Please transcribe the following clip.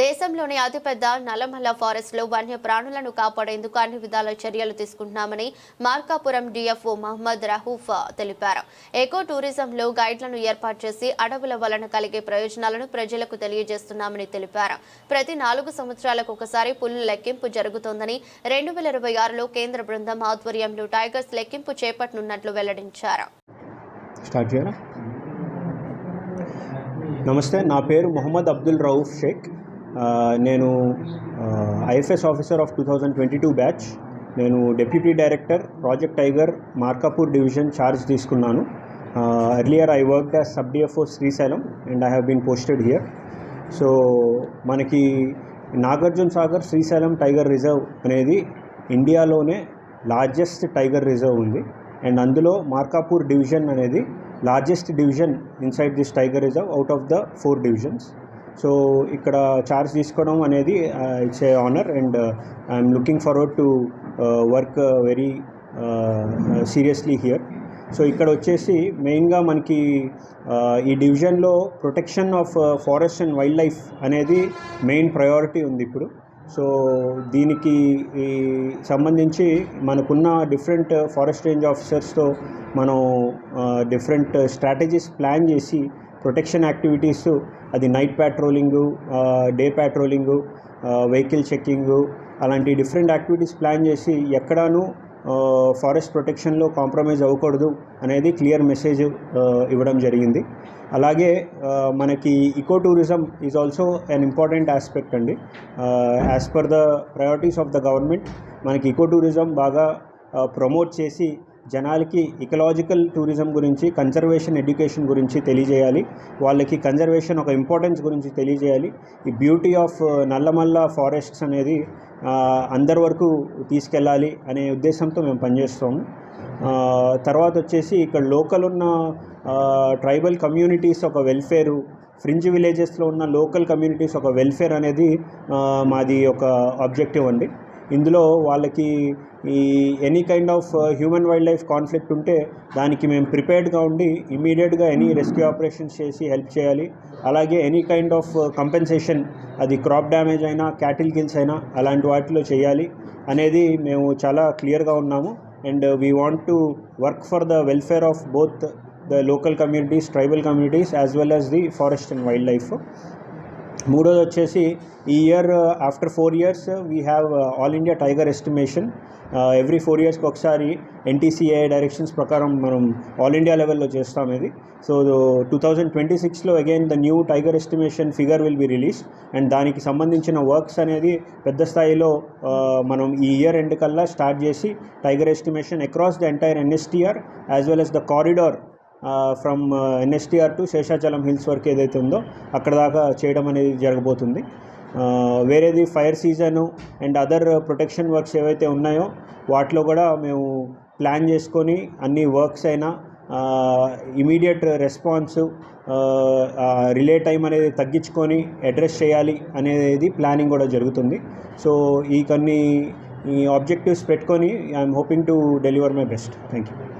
దేశంలోని అతిపెద్ద నల్లమల్ల ఫారెస్ట్లో వన్య ప్రాణులను కాపాడేందుకు అన్ని విధాల చర్యలు తీసుకుంటున్నామని మార్కాపురం డిఎఫ్ఓ మహమ్మద్ రహూఫ్ తెలిపారు. ఎకో టూరిజంలో గైడ్లను ఏర్పాటు చేసి అడవుల వలన కలిగే ప్రయోజనాలను ప్రజలకు తెలియజేస్తున్నామని తెలిపారు. ప్రతి నాలుగు సంవత్సరాలకు ఒకసారి పులుల లెక్కింపు జరుగుతోందని రెండు వేల ఇరవై ఆరులో కేంద్ర బృందం ఆధ్వర్యంలో టైగర్స్ లెక్కింపు చేపట్టనున్నట్లు వెల్లడించారు. నమస్తే నా పేరు మొహమ్మద్ అబ్దుల్ రౌఫ్ షేక్. నేను IFS officer of two thousand twenty two batch. నేను deputy director Project Tiger Markapur division charge తీసుకున్నాను. Earlier I work as sub DFO Srisailam and I have been posted here. So మనకి నాగార్జున సాగర్ శ్రీశైలం టైగర్ రిజర్వ్ అనేది ఇండియాలోనే largest tiger reserve ఉంది. And అందులో Markapur division అనేది largest division inside this tiger reserve out of the four divisions. So ఇక్కడ charge తీసుకోవడం అనేది it's a honour and I'm looking forward to work very seriously here so ఇక్కడ వచ్చేసి మెయిన్గా మనకి ఈ డివిజన్లో protection of forest and wild life అనేది మెయిన్ ప్రయారిటీ ఉంది ఇప్పుడు. సో దీనికి ఈ సంబంధించి మనకున్న డిఫరెంట్ ఫారెస్ట్ రేంజ్ ఆఫీసర్స్తో మనం డిఫరెంట్ స్ట్రాటజీస్ ప్లాన్ చేసి ప్రొటెక్షన్ యాక్టివిటీస్ అది night patrolling day patrolling vehicle checking అలాంటి డిఫరెంట్ యాక్టివిటీస్ ప్లాన్ చేసి ఎక్కడానూ ఫారెస్ట్ ప్రొటెక్షన్లో కాంప్రమైజ్ అవ్వకూడదు అనేది క్లియర్ మెసేజ్ ఇవ్వడం జరిగింది. అలాగే మనకి eco tourism is also an important aspect అండి. As per the priorities of the government మనకి ఇకో టూరిజం బాగా ప్రమోట్ చేసి జనాలకి ఇకలాజికల్ టూరిజం గురించి కన్జర్వేషన్ ఎడ్యుకేషన్ గురించి తెలియజేయాలి. వాళ్ళకి కన్జర్వేషన్ ఒక ఇంపార్టెన్స్ గురించి తెలియజేయాలి. ఈ beauty of uh, Nallamala forests అనేది అందరి వరకు తీసుకెళ్ళాలి అనే ఉద్దేశంతో మేము పనిచేస్తాము. తర్వాత వచ్చేసి ఇక్కడ లోకల్ ఉన్న ట్రైబల్ కమ్యూనిటీస్ ఒక వెల్ఫేరు ఫ్రింజ్ విలేజెస్లో ఉన్న లోకల్ కమ్యూనిటీస్ ఒక వెల్ఫేర్ అనేది మాది ఒక ఆబ్జెక్టివ్ అండి. ఇందులో వాళ్ళకి ఈ any kind of human wild life conflict ఉంటే దానికి మేము ప్రిపేర్డ్గా ఉండి ఇమీడియట్గా ఎనీ రెస్క్యూ ఆపరేషన్స్ చేసి హెల్ప్ చేయాలి. అలాగే ఎనీ కైండ్ ఆఫ్ కంపెన్సేషన్ అది క్రాప్ డ్యామేజ్ అయినా క్యాటిల్ కిల్స్ అయినా అలాంటి వాటిలో చేయాలి అనేది మేము చాలా క్లియర్గా ఉన్నాము. And we want to work for the welfare of both the local communities tribal communities as well as the forest and wild life మూడోది వచ్చేసి ఈ year after four years we have all India tiger estimation every four ఇయర్స్కి ఒకసారి NTCA directions ప్రకారం మనం all India లెవెల్లో చేస్తాం ఇది. సో టూ థౌజండ్ ట్వంటీ సిక్స్లో again the new tiger estimation figure will be release and దానికి సంబంధించిన వర్క్స్ అనేది పెద్ద స్థాయిలో మనం ఈ ఇయర్ ఎండ్ కల్లా స్టార్ట్ చేసి tiger estimation across the entire NSTR as well as the corridor from NSTR to Seshachalam hills వరకు ఏదైతే ఉందో అక్కడ దాకా చేయడం అనేది జరగబోతుంది. వేరేది fire season and other protection works ఏవైతే ఉన్నాయో వాటిలో కూడా మేము ప్లాన్ చేసుకొని అన్ని వర్క్స్ అయినా ఇమీడియట్ రెస్పాన్స్ రిలే టైం అనేది తగ్గించుకొని అడ్రస్ చేయాలి అనేది ప్లానింగ్ కూడా జరుగుతుంది. సో ఈ కొన్ని ఈ ఆబ్జెక్టివ్స్ పెట్టుకొని I'm hoping to deliver my best. Thank you